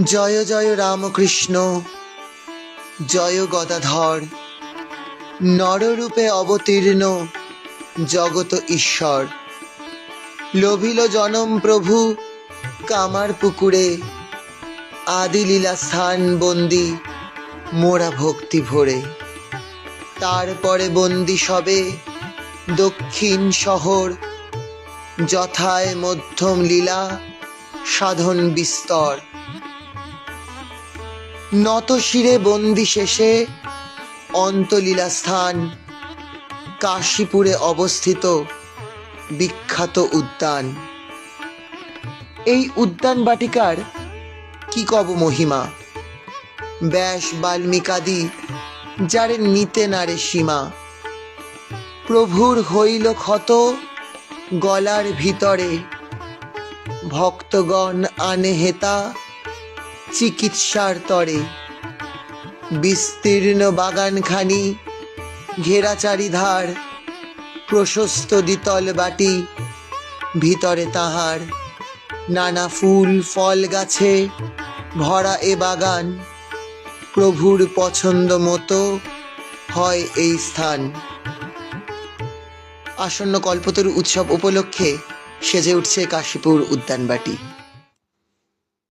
জয় জয় রামকৃষ্ণ, জয় গদাধর, নররূপে অবতীর্ণ জগত ঈশ্বর। লোভিল জনম প্রভু, কামার পুকুরে আদি লীলা স্থান বন্দি, মোরা ভক্তি ভরে। তারপরে বন্দি সবে দক্ষিণ শহর, যথায় মধ্যম লীলা, সাধন বিস্তর। নত শিরে বন্দি শেষে অন্তলীলা স্থান কাশীপুরে অবস্থিত বিখ্যাত উদ্যান। এই উদ্যান বাটিকার কি কব মহিমা? ব্যাস বাল্মিকাদি, যারে নিতে নারে সীমা। প্রভুর হইল ক্ষত গলার ভিতরে, ভক্তগণ আনে হেতা। চিকিৎসার তরে। বিস্তীর্ণ বাগানখানি ঘেরা চারিধার প্রশস্ত দ্বিতল বাটি, ভিতরে তাহার নানা ফুল, ফল গাছে ভরা এ বাগান। প্রভুর পছন্দ মতো হয় এই স্থান। আসন্ন কল্পতরু উৎসব উপলক্ষে সেজে উঠছে কাশীপুর উদ্যানবাটি।